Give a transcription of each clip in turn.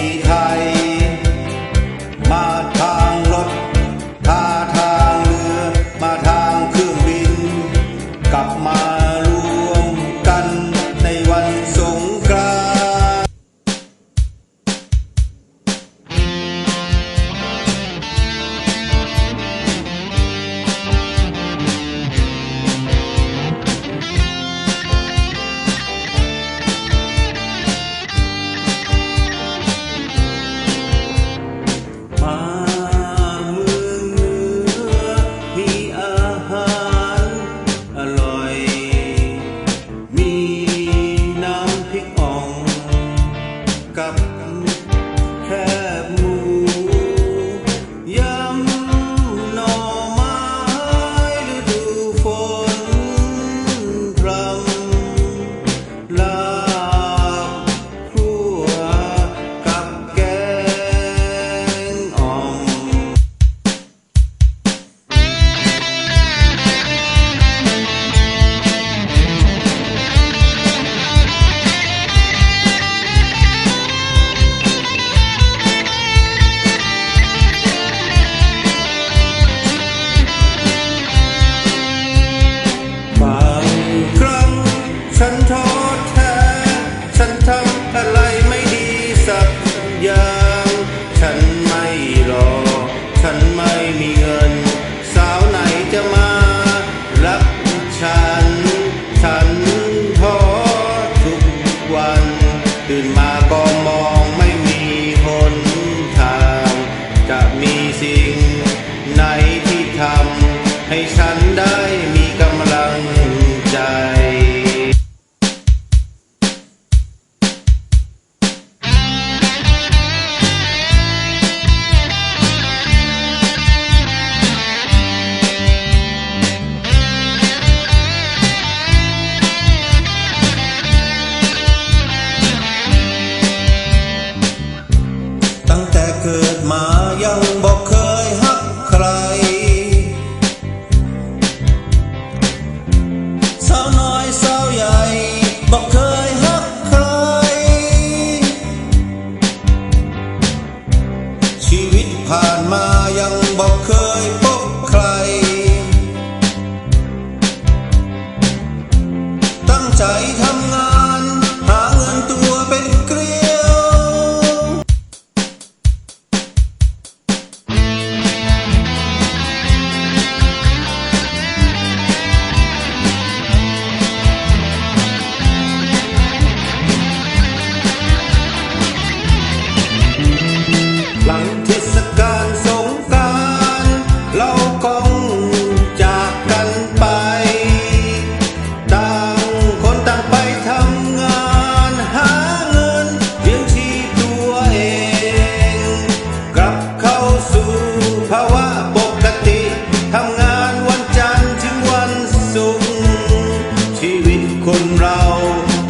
sweetheart. โทษเธอ ฉันทำอะไรไม่ดีสักอย่าง ฉันไม่รอ ฉันไม่มีเงิน สาวไหนจะมารักฉัน ฉันท้อทุกวัน ตื่นมาก็มอง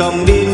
ต้องดิ้น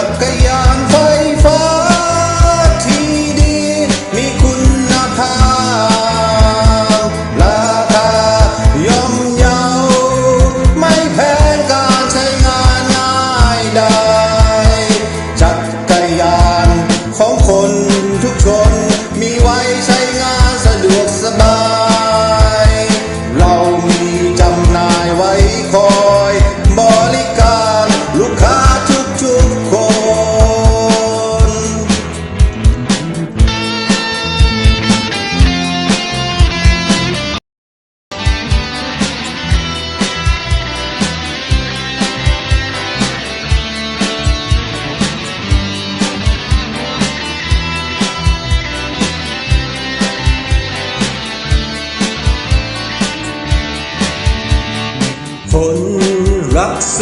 Yo que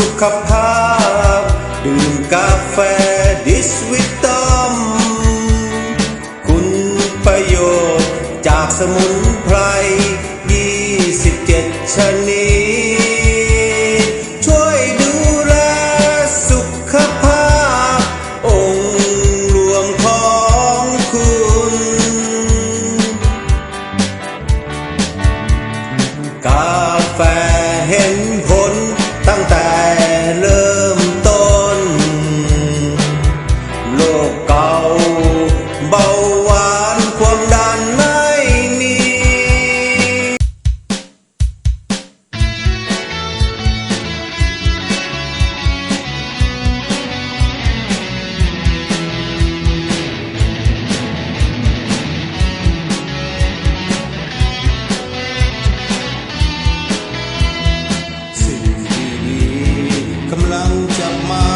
ุขภาพ ดื่มกาแฟดิสวิตอม คุณประโยชน์จากสมุน ucap maaf